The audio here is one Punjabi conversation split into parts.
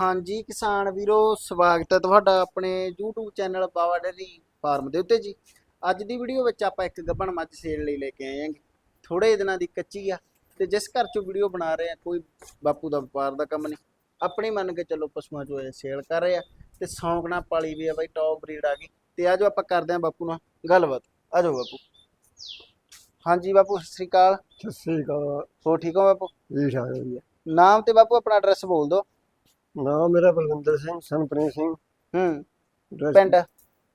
ਹਾਂਜੀ ਕਿਸਾਨ ਵੀਰੋ ਸਵਾਗਤ ਹੈ ਤੁਹਾਡਾ ਆਪਣੇ YouTube channel Bawa dairy farm ਦੇ ਉੱਤੇ ਜੀ। ਅੱਜ ਦੀ ਵੀਡੀਓ ਵਿੱਚ ਆਪਾਂ ਇੱਕ ਗੱਭਣ ਮੱਝ ਸੇਲ ਲਈ ਲੈ ਕੇ ਆਏ ਹਾਂ ਥੋੜੇ ਦਿਨਾਂ ਦੀ ਕੱਚੀ ਆ ਤੇ ਜਿਸ ਘਰ ਚੋਂ ਵੀਡੀਓ ਬਣਾ ਰਹੇ ਆ ਕੋਈ ਬਾਪੂ ਦਾ ਵਪਾਰ ਦਾ ਕੰਮ ਨਹੀਂ। ਆਪਣੀ ਮੰਨ ਕੇ ਚੱਲੋ ਪਸ਼ੂਆਂ ਚੋਂ ਇਹ ਸੇਲ ਕਰ ਰਹੇ ਆ ਤੇ ਸ਼ੌਂਕ ਨਾਲ ਪਾਲੀ ਵੀ ਆ ਬਾਈ ਟੌਪ ਬਰੀਡ ਆ ਗਈ। ਤੇ ਆਜੋ ਆਪਾਂ ਕਰਦੇ ਆ ਬਾਪੂ ਨਾਲ ਗੱਲਬਾਤ। ਆਜੋ ਬਾਪੂ। ਹਾਂਜੀ ਬਾਪੂ ਸਤਿ ਸ੍ਰੀ ਅਕਾਲ। ਸਤਿ ਸ੍ਰੀ ਅਕਾਲ। ਹੋ ਠੀਕ ਹੋ ਬਾਪੂ? ਜੀ ਸਾਰੇ ਜੀ ਨਾਮ ਤੇ ਬਾਪੂ ਆਪਣਾ ਐਡਰੈਸ ਬੋਲ ਦਿਓ। ਨਾਮ ਮੇਰਾ ਬਲਵਿੰਦਰ ਸਿੰਘ ਸੰਪ੍ਰੀਤ ਸਿੰਘ। ਹੂੰ ਪਿੰਡ?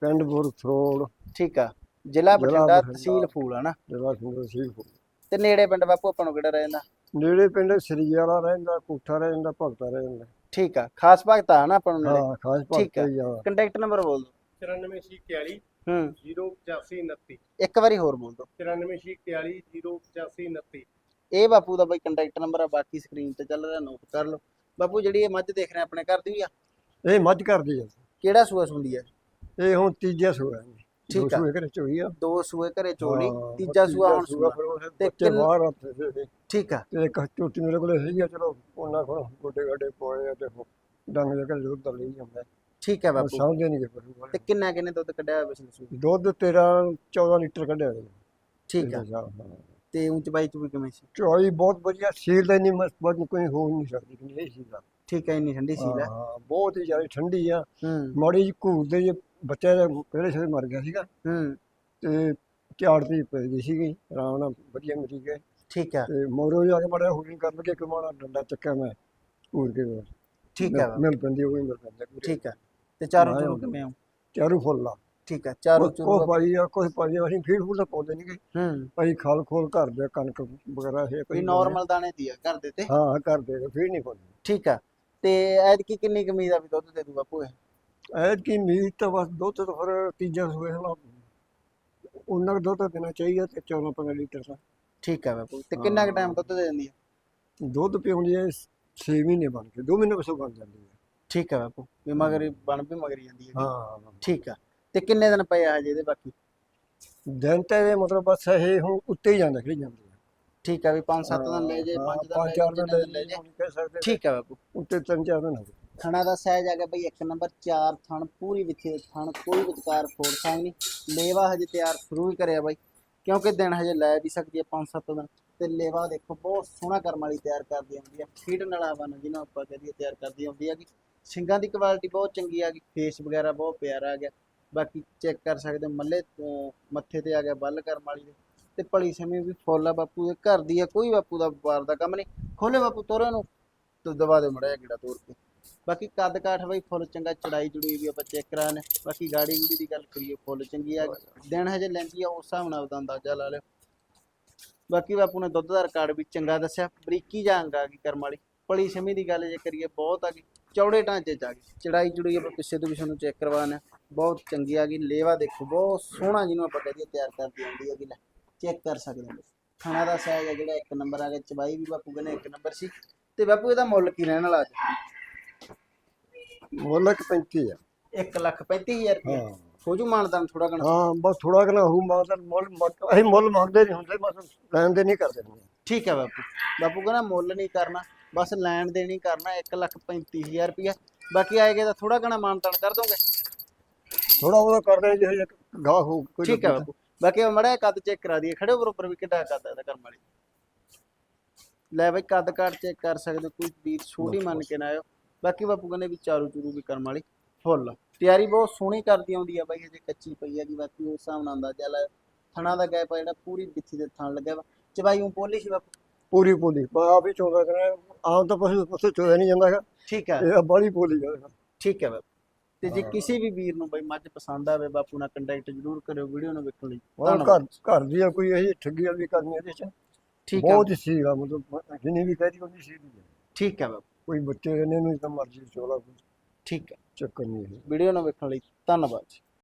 ਪਿੰਡ ਬੁਰਥਰੋਡ ਠੀਕ ਆ ਜ਼ਿਲ੍ਹਾ ਬਠਿੰਡਾ ਬਠਿੰਡਾ। ਤਹਿਸੀਲ ਫੂਲ ਹਨਾ ਜ਼ਿਲ੍ਹਾ ਸਿੰਗਲ ਸੀਪੁਰ ਤੇ ਨੇੜੇ ਪਿੰਡ ਬਾਪੂ ਆਪਾਂ ਨੂੰ ਕਿਹੜਾ ਰਹਿੰਦਾ ਨੇੜੇ ਪਿੰਡ ਸ੍ਰੀ ਵਾਲਾ ਰਹਿੰਦਾ ਕੋਠਾ ਰਹਿੰਦਾ ਭਗਤਾ ਰਹਿੰਦਾ ਠੀਕ ਆ ਖਾਸ ਭਗਤ ਆ ਨਾ ਆਪਾਂ ਨੂੰ ਨੇੜੇ? ਹਾਂ ਖਾਸ ਠੀਕ। ਭਗਤਾ ਹੀ ਆ। ਕੰਟੈਕਟ ਨੰਬਰ ਬੋਲ ਦਿਓ। 9441 ਹੂੰ। 08529 ਇੱਕ ਵਾਰੀ ਹੋਰ ਬੋਲ ਦਿਓ। 9441 08529 ਇਹ ਬਾਪੂ ਦਾ ਬਾਈ ਕੰਟੈਕਟ ਨੰਬਰ ਆ ਬਾਕੀ ਸਕਰੀਨ ਤੇ ਚੱਲ ਰਿਹਾ ਨੋਟ ਕਰ ਲਓ। ਬਾਪੂ ਜਿਹੜੀ ਇਹ ਮੱਝ ਦੇਖ ਰਹੇ ਆਪਣੇ ਘਰ ਦੀ ਆ? ਇਹ ਮੱਝ ਕਰਦੀ ਆ। ਕਿਹੜਾ ਸੂਆ ਸੁੰਦੀ ਆ? ਇਹ ਹੁਣ ਤੀਜਾ ਸੂਆ ਹੈ ਠੀਕ ਆ। ਸੂਏ ਘਰੇ ਚੋਈ ਆ। ਦੋ ਸੂਏ ਘਰੇ ਹਾਂ, ਤੀਜਾ ਸੂਆ ਹੁਣ ਸੂਆ ਤੇ ਬਾਹਰ ਠੀਕ ਆ। ਤੇ ਇੱਕ ਝੋਟੀ ਮੇਰੇ ਕੋਲੇ ਹੈਗੀ ਆ ਚਲੋ ਉਹਨਾਂ ਕੋਲ ਗੋਡੇ ਗਾਡੇ ਪੋਏ ਆ ਤੇ ਡੰਗ ਦੇ ਘਰੇ ਦੁੱਧ ਲਈ ਜਾਂਦਾ। ਠੀਕ ਆ ਉਹ ਬਾਪੂ। ਸਮਝਦੇ ਨਹੀਂ ਕਿ ਤੇ ਕਿੰਨਾ ਕਿੰਨੇ ਦੁੱਧ ਕੱਢਿਆ ਹੋਇਆ ਦੁੱਧ ਤੇਰਾ 14 ਲੀਟਰ ਕੱਢਿਆ ਠੀਕ ਆ। ਹਾਂ। ਤੇ ਉੱਚ ਬਾਈ ਚ ਵੀ ਕਿਵੇਂ ਸੀ? ਚੋਈ ਬਹੁਤ ਵਧੀਆ ਸੀਲ ਦਾ ਨਹੀਂ ਮਸ ਬਸ ਕੋਈ ਹੋ ਨਹੀਂ ਸਕਦੀ ਕਿ ਸੀਲ ਦਾ ਠੀਕ ਆ ਇੰਨੀ ਠੰਡੀ ਸੀ ਲੈ ਹਾਂ ਬਹੁਤ ਹੀ ਜ਼ਿਆਦਾ ਠੰਡੀ ਆ। ਹੂੰ। ਮਾੜੀ ਜਿਹੀ ਘੂਰ ਦੇ ਜੇ ਬੱਚਾ ਦਾ ਪਹਿਲੇ ਸਿਰ ਮਰ ਗਿਆ ਸੀਗਾ। ਹੂੰ। ਤੇ ਝਾੜਦੀ ਪਈ ਗਈ ਸੀਗੀ ਆਰਾਮ ਨਾਲ ਵਧੀਆ ਮਰੀ ਗਏ ਠੀਕ ਆ। ਤੇ ਮੋਰੋ ਜਾ ਕੇ ਬੜਾ ਹੋਣੀ ਕਰ ਲਗੇ ਕਿ ਮਾੜਾ ਡੰਡਾ ਚੱਕਿਆ ਮੈਂ ਘੂਰ ਕੇ। ਠੀਕ ਬਾਪੂ, ਮਿਲ ਪੈਂਦੀ ਵੀ ਮਿਲ ਪੈਂਦਾ। ਠੀਕ ਆ। ਤੇ ਚਾਰੋਂ ਹਾਂ, ਚੋਂ ਹਾਂ। ਕਿਵੇਂ ਹੋ? ਚਾਰੂ ਫੁੱਲ ਠੀਕ ਆ ਚਾਰੋਂ ਕੋ ਚੋਂ ਪਾਈ ਆ ਕੁਝ ਪਾਈ ਆ, ਅਸੀਂ ਫੀਡ ਫੂਡ ਤਾਂ ਪਾਉਂਦੇ ਨਹੀਂਗੇ ਹੂੰ। ਅਸੀਂ ਖਾਲ ਖੋਲ ਘਰ ਦੇ ਕਣਕ ਵਗੈਰਾ ਇਹ ਵੀ ਨਾਰਮਲ ਦਾਣੇ ਦੀ ਆ ਘਰ ਦੇ ਤੇ? ਹਾਂ ਕਰਦੇ ਫੀਡ ਨਹੀਂ ਪਾਉਂਦੇ। ਠੀਕ ਆ ਤੇ ਐਤਕੀ ਕਿੰਨੀ ਕਮੀ ਦਾ ਵੀ ਦੁੱਧ ਦੇ ਦੂ ਬਾਪੂ ਇਹ ਐਤ ਕੀ ਮੀਟ ਤਾਂ ਬਸ ਦੁੱਧ ਤਾਂ ਫਿਰ ਤੀਜਾ ਸੂਏ ਹਲਾ ਉਹਨਾਂ ਦਾ ਦੁੱਧ ਤਾਂ ਦੇਣਾ ਚਾਹੀਦਾ ਤੇ 14 15 ਲੀਟਰ ਦਾ। ਠੀਕ ਆ ਬਾਪੂ ਤੇ ਕਿੰਨਾ ਕੁ ਟਾਈਮ ਦੁੱਧ ਦੇ ਦਿੰਦੀ ਆ? ਦੁੱਧ ਪਿਉਂਦੀ ਹੈ 6 ਮਹੀਨੇ ਬਣ ਕੇ 2 ਮਹੀਨੇ ਪਿਛੋਂ ਬਣ ਜਾਂਦੀ ਹੈ ਠੀਕ ਆ ਬਾਪੂ ਵੀ ਮਗਰ ਹੀ ਬਣ ਵੀ ਮਗਰ ਹੀ ਜਾਂਦੀ ਹੈ ਹਾਂ। ਠੀਕ ਆ ਤੇ ਕਿੰਨੇ ਦਿਨ ਪਏ ਆ ਹਜੇ ਇਹਦੇ ਬਾਕੀ? ਦਿਨ ਤਾਂ ਇਹ ਮਤਲਬ ਬਸ ਇਹ ਹੁਣ ਉੱਤੇ ਹੀ ਜਾਂਦਾ ਖੜੀ ਜਾਂਦੀ ਹੈ ਠੀਕ ਆ ਵੀ 5-7 ਦਿਨ ਲੈ ਜੇ 5 ਦਿਨ ਚਾਰ ਦਿਨ ਲੈ ਜੇ। ਨਹੀਂ ਕਹਿ ਸਕਦੇ ਠੀਕ ਆ ਬਾਪੂ। ਉੱਤੇ ਤਿੰਨ ਚਾਰ ਦਿਨ ਹੋ ਗਏ। ਥਣਾ ਦਾ ਸਾਈਜ਼ ਆ ਗਿਆ ਬਈ ਇੱਕ ਨੰਬਰ 4 ਥਣ ਪੂਰੀ ਵਿਖੇ ਥਣ ਕੋਈ ਵਿਚਕਾਰ ਫੋੜ ਸਾਈ ਨਹੀਂ। ਲੇਵਾ ਹਜੇ ਤਿਆਰ ਸ਼ੁਰੂ ਹੀ ਕਰਿਆ ਬਾਈ ਕਿਉਂਕਿ ਦਿਨ ਹਜੇ ਲੈ ਵੀ ਸਕਦੀ ਹੈ 5-7 ਦਿਨ। ਤੇ ਲੇਵਾ ਦੇਖੋ ਬਹੁਤ ਸੋਹਣਾ ਕਰਮ ਵਾਲੀ ਤਿਆਰ ਕਰਦੀ ਹੁੰਦੀ ਹੈ ਫੀਡ ਨਲਾ ਬਨ ਜਿਹਨਾਂ ਆਪਾਂ ਕਹਦੀਏ ਤਿਆਰ ਕਰਦੀ ਹੁੰਦੀ ਹੈਗੀ। ਸਿੰਗਾਂ ਦੀ ਕੁਆਲਿਟੀ ਬਹੁਤ ਚੰਗੀ ਆ ਗਈ ਫੇਸ ਵਗੈਰਾ ਬਹੁਤ ਪਿਆਰਾ ਆ ਗਿਆ। ਬਾਕੀ ਚੈੱਕ ਕਰ ਸਕਦੇ ਹੋ ਮੱਲੇ ਤੋਂ ਮੱਥੇ ਤੇ ਆ ਗਿਆ ਬੱਲ ਕਰਮ ਵਾਲੀ ਦੇ। ਤੇ ਭਲੀ ਸਮੇਂ ਵੀ ਫੁੱਲ ਆ ਬਾਪੂ ਦੇ, ਘਰ ਦੀ ਆ, ਕੋਈ ਬਾਪੂ ਦਾ ਵਪਾਰ ਦਾ ਕੰਮ ਨਹੀਂ। ਖੋਲੇ ਬਾਪੂ ਤੋਰੇ ਨੂੰ ਤੇ ਦਵਾ ਦੇ ਮੜਿਆ ਕਿਹੜਾ ਤੋਰ ਕੇ। ਬਾਕੀ ਕੱਦ ਕਾਠ ਬਈ ਫੁੱਲ ਚੰਗਾ ਚੜਾਈ ਚੜੂਈ ਵੀ ਆਪਾਂ ਚੈੱਕ ਕਰਾ ਨੇ ਬਾਕੀ ਗਾੜੀ ਗੂੜੀ ਦੀ ਗੱਲ ਕਰੀਏ, ਫੁੱਲ ਚੰਗੀ ਆ। ਦਿਨ ਹਜੇ ਲੈਂਦੀ ਆ, ਉਸ ਹਿਸਾਬ ਨਾਲ ਉਹਦਾ ਅੰਦਾਜ਼ਾ ਲਾ ਲਿਓ। ਬਾਕੀ ਬਾਪੂ ਨੇ ਦੁੱਧ ਦਾ ਰਿਕਾਰਡ ਵੀ ਚੰਗਾ ਦੱਸਿਆ। ਬਰੀਕੀ ਜਾਂਗ ਆ ਗਈ ਕਰਮ ਵਾਲੀ। ਭਲੀ ਸਮੇਂ ਦੀ ਗੱਲ ਜੇ ਕਰੀਏ, ਬਹੁਤ ਆ ਗਈ। ਚੌੜੇ ਢਾਂਚੇ ਚ ਆ ਗਈ ਚੜਾਈ ਚੜੂਈ ਆਪਾਂ ਪਿੱਛੇ ਤੋਂ ਪਿੱਛੇ ਨੂੰ ਚੈੱਕ ਕਰਵਾਉਣਾ ਬਹੁਤ ਚੰਗੀ ਆ ਗਈ। ਲੇਵਾ ਦੇਖੋ ਬਹੁਤ ਸੋਹਣਾ ਜਿਹਨੂੰ ਆਪਾਂ ਕਹਦੇ ਤਿਆਰ ਕਰਦੀ ਹੁੰਦੀ ਹੈਗੀ ਲੈ। ਚੈੱਕ ਕਰ ਸਕਦੇ ਹੋ। ਖਾਣਾ ਦਾ ਸਾਈਜ਼ ਆ ਜਿਹੜਾ ਇੱਕ ਨੰਬਰ ਆ ਗਿਆ ਚਬਾਈ ਵੀ ਬਾਪੂ ਕਹਿੰਦੇ ਇੱਕ ਨੰਬਰ ਸੀ। ਤੇ ਬਾਪੂ ਇਹਦਾ ਮੁੱਲ ਕੀ ਰਹਿਣ ਵਾਲਾ ਅੱਜ? ਮੁੱਲ ਇੱਕ 35 ਆ। 1 ਲੱਖ 35000 ਰੁਪਏ ਹਾਂ। ਹੋ ਜੂ ਮਾਨਦਾਨ ਥੋੜਾ ਘਣਾ? ਹਾਂ ਬਸ ਥੋੜਾ ਕਿਨਾ ਹੂ ਮਾਦਰ ਮੁੱਲ ਮੁੱਲ- ਅਸੀਂ ਮੁੱਲ ਮੰਗਦੇ ਨਹੀਂ ਹੁੰਦੇ ਬਸ ਲੈਣ ਦੇ ਨਹੀਂ ਕਰਦੇ। ਠੀਕ ਹੈ ਬਾਪੂ। ਬਾਪੂ ਕਹਿੰਦਾ ਮੁੱਲ ਨਹੀਂ ਕਰਨਾ। ਬਸ ਲੈਣ ਦੇ ਨਹੀਂ ਕਰਨਾ 1 ਲੱਖ 35000 ਰੁਪਏ ਬਾਕੀ ਆਏਗਾ ਤਾਂ ਥੋੜਾ ਘਣਾ ਮਾਨਦਾਨ ਕਰ ਦੋਗੇ? ਥੋੜਾ ਉਹਦਾ ਕਰਦੇ ਜੇ ਗਾਹ ਹੋ ਕੋਈ ਠੀਕ ਹੈ ਬਾਪੂ। ਬਾਕੀ ਮੜਾ ਕੱਦ ਚੈੱਕ ਕਰਾ ਦਈਏ ਖੜੇ ਬਰੋਬਰ ਵੀ ਕਿੱਡਾ ਕੱਦ ਹੈ ਕਰਮ ਵਾਲੀ। ਲੈ ਬਈ ਕੱਦ ਕਾਟ ਚੈੱਕ ਕਰ ਸਕਦੇ ਕੋਈ ਵੀਰ ਛੋਟੀ ਮੰਨ ਕੇ ਨਾ ਆਇਓ। ਬਾਕੀ ਬਾਪੂ ਕਹਿੰਦੇ ਵੀ ਚਾਰੂ ਚੂਰੂ ਵੀ ਕਰਮ ਵਾਲੀ। ਫੁੱਲ। ਤਿਆਰੀ ਬਹੁਤ ਸੋਹਣੀ ਕਰਦੀ ਆਉਂਦੀ ਆ ਬਾਈ ਹਜੇ ਕੱਚੀ ਪਈ ਹੈਗੀ ਬਾਕੀ ਉਸ ਹਿਸਾਬ ਨਾਲ ਅੰਦਾਜ਼ਾ ਲਾਇਓ ਥਣਾ ਦਾ ਗੈਪ ਆ ਜਿਹੜਾ ਪੂਰੀ ਬਿੱਥੀ ਦੇ ਥਣ ਲੱਗਿਆ ਵਾ। ਚਬਾਈ ਉਹ ਪੋਲੀ ਸੀ ਬਾਪੂ। ਪੂਰੀ ਪੂਰੀ ਆਪ ਹੀ ਚੋਦਾ ਕਰੇ ਆਮ ਤਾਂ ਪਸ਼ੂ ਪਸ਼ੂ ਚੋਇਆ ਨਹੀਂ ਜਾਂਦਾ ਹੈਗਾ। ਠੀਕ ਹੈ। ਇਹ ਬਾਲੀ ਪੋਲੀ ਆ। ਠੀਕ ਹੈ ਤੇ ਜੇ ਹਾਂ। ਕਿਸੇ ਵੀ ਵੀਰ ਨੂੰ ਬਈ ਮੱਝ ਪਸੰਦ ਆਵੇ ਬਾਪੂ ਨਾਲ ਕੰਟੈਕਟ ਜ਼ਰੂਰ ਕਰਿਓ ਵੀਡੀਓ ਨੂੰ ਵੇਖਣ ਲਈ। ਧੰਨਵਾਦ ਘਰ ਘਰ ਦੀ ਕੋਈ ਇਹ ਠੱਗੀ ਵਾਲੀ ਕਰਨੀ ਇਹਦੇ ਚ। ਠੀਕ ਹੈ। ਬਹੁਤ ਹੀ ਸੀ ਆ ਮਤਲਬ ਜਿੰਨੀ ਵੀ ਕਹਦੀ ਉਹਨੀ ਸੀ ਠੀਕ ਹੈ ਬਾਪੂ ਕੋਈ ਬੱਚੇ ਨੇ ਨੂੰ ਤਾਂ ਮਰਜ਼ੀ ਚੋਲਾ ਠੀਕ ਹੈ। ਚੱਕਰ ਨਹੀਂ ਵੀਡੀਓ ਨੂੰ ਵੇਖਣ ਲਈ ਧੰਨਵਾਦ ਜੀ।